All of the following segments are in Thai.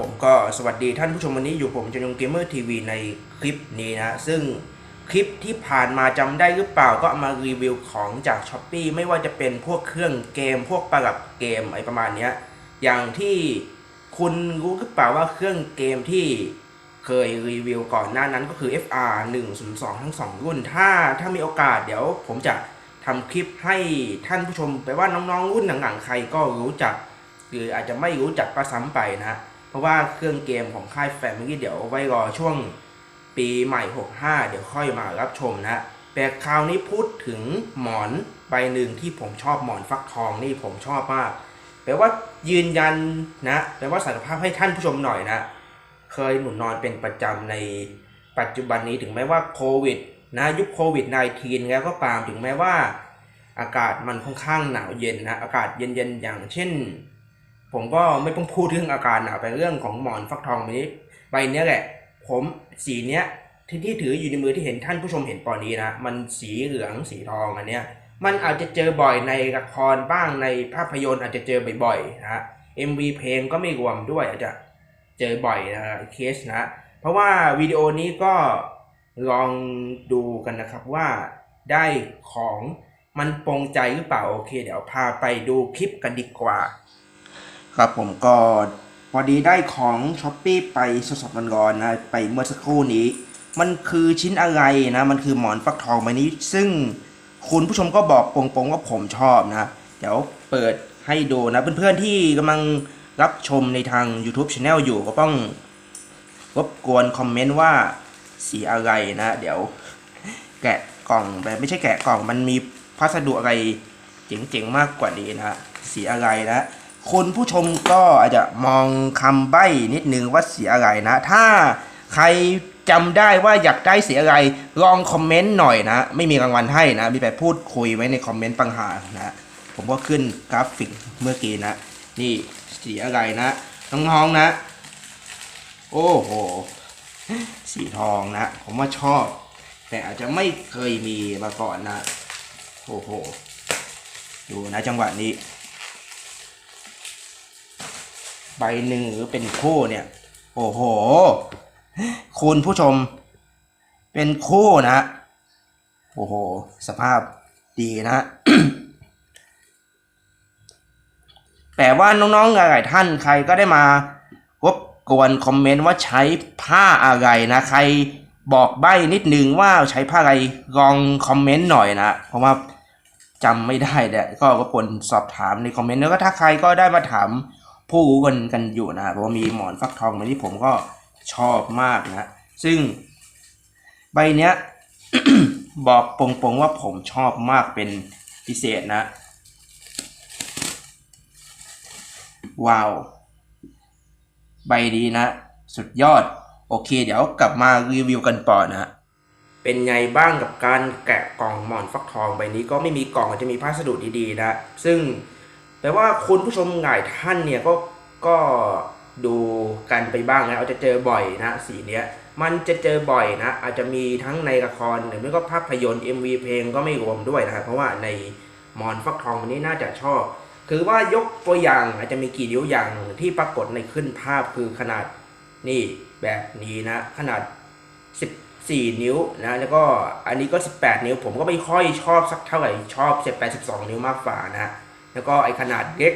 ผมก็สวัสดีท่านผู้ชมวันนี้อยู่ผมจนยงเกมเมอร์ทีวีในคลิปนี้นะ ซึ่งคลิปที่ผ่านมาจำได้หรือเปล่าก็มารีวิวของจาก s h อ p e e ไม่ว่าจะเป็นพวกเครื่องเกม พวกประกับเกมอะไรประมาณเนี้ยอย่างที่คุณรู้หรือเปล่าว่าเครื่องเกมที่เคยรีวิวก่อนหน้านั้นก็คือ FR 102 ทั้ง 2 รุ่น ถ้าถ้ามีโอกาสเดี๋ยวผมจะทำคลิปให้ท่านผู้ชมไปว่าน้องๆรุ่นหลังๆใครก็รู้จัก หรืออาจจะไม่รู้จักก็ซ้ำไปนะ เพราะว่าเครื่องเกมของค่ายแฟมิลี่เดี๋ยวไว้รอช่วงปีใหม่ 65 เดี๋ยวค่อยมารับชมนะ แต่คราวนี้พูดถึงหมอนใบหนึ่งที่ผมชอบหมอนฟักทองนี่ผมชอบมาก แปลว่ายืนยันนะ แปลว่าสารภาพให้ท่านผู้ชมหน่อยนะ เคยหนุนนอนเป็นประจำในปัจจุบันนี้ถึงแม้ว่าโควิดนะยุคโควิด -19 แล้วก็ตามถึงแม้ว่า อากาศมันค่อนข้างหนาวเย็นนะ อากาศเย็นๆอย่างเช่น ผมก็ไม่ต้องพูดเรื่องอาการหนาวไปเรื่องของหมอนฟักทองใบนี้ใบนี้แหละ ผมสีเนี้ยที่ที่ถืออยู่ในมือที่เห็นท่านผู้ชมเห็นตอนนี้นะมันสีเหลืองสีทองอันเนี้ยมันอาจจะเจอบ่อยในละครบ้างในภาพยนตร์อาจจะเจอบ่อยๆนะฮะ MV เพลงก็ไม่รวมด้วยอาจจะเจอบ่อยนะเคสนะ เพราะว่าวิดีโอนี้ก็ลองดูกันนะครับว่าได้ของมันปรงใจหรือเปล่าโอเค เดี๋ยวพาไปดูคลิปกันดีกว่า ครับผมก็พอดีได้ของช้อปปี้ไปสดๆร้อนๆนะไปเมื่อสักครู่นี้ มันคือชิ้นอะไรนะมันคือหมอนฟักทองใบนี้ ซึ่งคุณผู้ชมก็บอกปงๆว่าผมชอบนะ เดี๋ยวเปิดให้ดูนะเพื่อนๆที่กำลังรับชมในทาง YouTube Channel อยู่ก็ต้องรบกวนคอมเมนต์ว่าสีอะไรนะ เดี๋ยวแกะกล่องแบบไม่ใช่แกะกล่องมันมีพัสดุอะไรเจ๋งๆมากกว่านี้นะสีอะไรนะ คุณผู้ชมก็อาจจะมองคำใบ้นิดนึงว่าเสียอะไรนะ ถ้าใครจำได้ว่าอยากได้เสียอะไร ลองคอมเมนต์หน่อยนะ ไม่มีรางวัลให้นะ มีแต่พูดคุยไว้ในคอมเมนต์ปัญหานะ ผมก็ขึ้นกราฟิกเมื่อกี้นะ นี่สีอะไรนะน้องๆนะ โอ้โห สีทองนะ ผมว่าชอบ แต่อาจจะไม่เคยมีมาก่อนนะ โอ้โห ดูนะจังหวะนี้ ใบหนึ่งหรือเป็นคู่เนี่ย โอ้โห คุณผู้ชม เป็นคู่นะ โอ้โห สภาพดีนะแต่ว่าน้องๆหลายท่านใครก็ได้มารบกวนคอมเมนต์ว่าใช้ผ้าอะไรนะ ใครบอกใบ้นิดนึงว่าใช้ผ้าอะไรลองคอมเมนต์หน่อยนะ เพราะว่าจำไม่ได้เนี่ยก็รบกวนสอบถามในคอมเมนต์แล้วก็ถ้าใครก็ได้มาถาม ผู้รู้กันกันอยู่นะเพราะว่ามีหมอนฟักทองมาที่ผมก็ชอบมากนะ ซึ่งใบเนี้ยบอกปงๆว่าผมชอบมากเป็นพิเศษนะ ว้าว ใบดีนะ สุดยอด โอเค เดี๋ยวกลับมารีวิวกันต่อนะเป็นไงบ้างกับการแกะกล่องหมอนฟักทองใบนี้ก็ไม่มีกล่องอาจจะมีพัสดุดีๆนะ ซึ่ง แปลว่าคุณผู้ชมหลายท่านเนี่ยก็ก็ดูกันไปบ้างนะอาจจะเจอบ่อยนะสีเนี้ย มันจะเจอบ่อยนะ อาจจะมีทั้งในละครหรือไม่ก็ภาพยนตร์ MV เพลงก็ไม่รวมด้วยนะครับเพราะว่าในมอนฟักทองวันนี้น่าจะชอบ คือว่ายกตัวอย่างอาจจะมีกี่นิ้วอย่างที่ปรากฏในขึ้นภาพคือขนาดนี่แบบนี้นะ ขนาด 14 นิ้วนะแล้วก็อันนี้ก็ 18 นิ้ว ผมก็ไม่ค่อยชอบสักเท่าไหร่ชอบ 18 12 นิ้วมากกว่านะ แล้วก็ไอขนาดเล็ก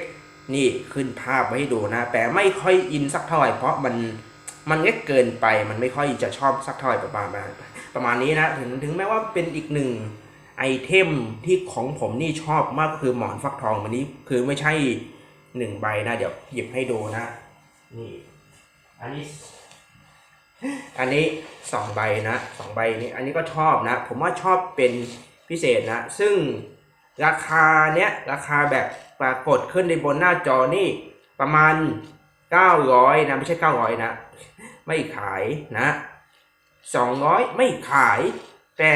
นี่ขึ้นภาพไว้ให้ดูนะ แต่ไม่ค่อยอินสักเท่าไหร่เพราะมันมันเล็กเกินไปมันไม่ค่อยจะชอบสักเท่าไหร่ประมาณประมาณนี้นะถึงถึงแม้ว่าเป็นอีกหนึ่งไอเทมที่ของผมนี่ชอบมากก็คือหมอนฟักทองวันนี้คือไม่ใช่หนึ่งใบนะ เดี๋ยวหยิบให้ดูนะนี่อันนี้ อันนี้สองใบนะสองใบนี้อันนี้ก็ชอบนะ ผมว่าชอบเป็นพิเศษนะ ซึ่ง ราคาเนี้ยราคาแบบปรากฏขึ้นในบนหน้าจอนี่ประมาณ 900 นะไม่ใช่ 900 นะ ไม่ขายนะ 200 ไม่ขาย แต่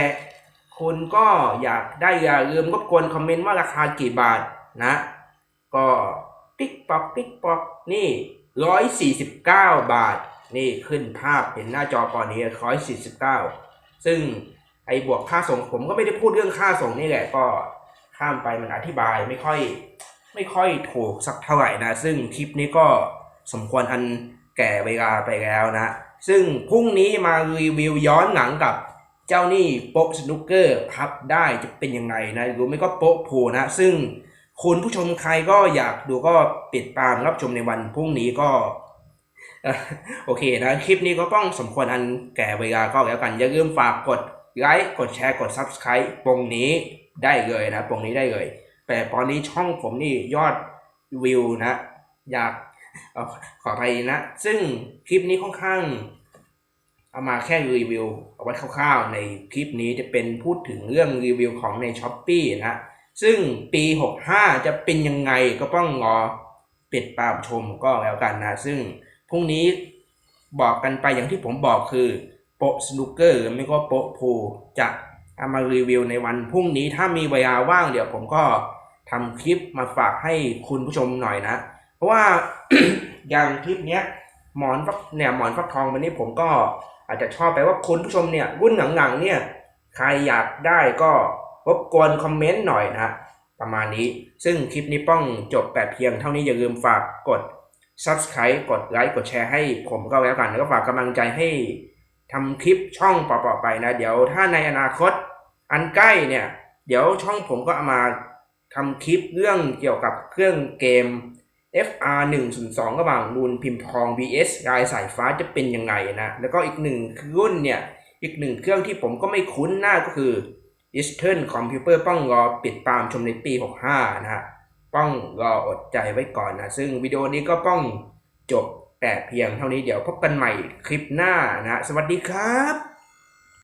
คุณก็อยากได้อย่าลืมก็ควรคอมเมนต์ว่าราคากี่บาทนะ ก็ปิ๊กป๊อกปิ๊กป๊อกนี่ 149 บาท นี่ขึ้นภาพเห็นหน้าจอตอนนี้ 149 ซึ่งไอ้บวกค่าส่งผมก็ไม่ได้พูดเรื่องค่าส่งนี่แหละก็ ข้ามไปมันอธิบายไม่ค่อย ไม่ค่อยถูกสักเท่าไหร่นะ ซึ่งคลิปนี้ก็สมควรอันแก่เวลาไปแล้วนะ ซึ่งพรุ่งนี้มารีวิวย้อนหลังกับเจ้านี่โป๊ะสนุกเกอร์พับได้จะเป็นยังไงนะหรือไม่ก็โป๊ะโผนะ ซึ่งคุณผู้ชมใครก็อยากดูก็ปิดตามรับชมในวันพรุ่งนี้ก็โอเคนะ คลิปนี้ก็ต้องสมควรอันแก่เวลาก็แล้วกัน อย่าลืมฝากกดไลค์กดแชร์กด Subscribe ตรงนี้ ได้เลยนะตรงนี้ได้เลย แต่ตอนนี้ช่องผมนี่ยอดวิวนะ อยากอขออภัยนะ ซึ่งคลิปนี้ค่อนข้าง เอามาแค่รีวิวเอาไว้คร่าวๆ ในคลิปนี้จะเป็นพูดถึงเรื่องรีวิวของใน s h อ p e e นะ ซึ่งปี 65 จะเป็นยังไงก็ต้องรอปิดตามชมก็แล้วกันนะ ซึ่งพรุ่งนี้บอกกันไปอย่างที่ผมบอกคือโปะสนุกเกอร์ไม่ก็โปะพูจะ เอามารีวิวในวันพรุ่งนี้ถ้ามีเวลาว่างเดี๋ยวผมก็ทำคลิปมาฝากให้คุณผู้ชมหน่อยนะ เพราะว่าอย่างคลิปเนี้ยหมอนฟักเนี่ยหมอนฟักทองวันนี้ผมก็อาจจะชอบไปว่าคุณผู้ชมเนี่ยรุ่นหลังๆเนี่ยใครอยากได้ก็รบกวนคอมเมนต์หน่อยนะประมาณนี้ซึ่งคลิปนี้ป้องจบแต่เพียงเท่านี้อย่าลืมฝากกด Subscribe กดไลค์กดแชร์ให้ผมก็แล้วกันแล้วก็ฝากกำลังใจให้ทำคลิปช่องต่อๆไปนะ เดี๋ยวถ้าในอนาคต อันใกล้เนี่ย เดี๋ยวช่องผมก็เอามาทำคลิปเรื่องเกี่ยวกับเครื่องเกม FR 1 0 2ระหว่างนูนพิมพ์ทอง VS ลายสายฟ้าจะเป็นยังไงนะ แล้วก็อีกหนึ่งรุ่นเนี่ย อีกหนึ่งเครื่องที่ผมก็ไม่คุ้นหน้าก็คือ Eastern Computer ต้องรอปิดตามชมในปี 65 นะฮะต้องรออดใจไว้ก่อนนะ ซึ่งวิดีโอนี้ก็ต้องจบแต่เพียงเท่านี้เดี๋ยวพบกันใหม่คลิปหน้านะ สวัสดีครับ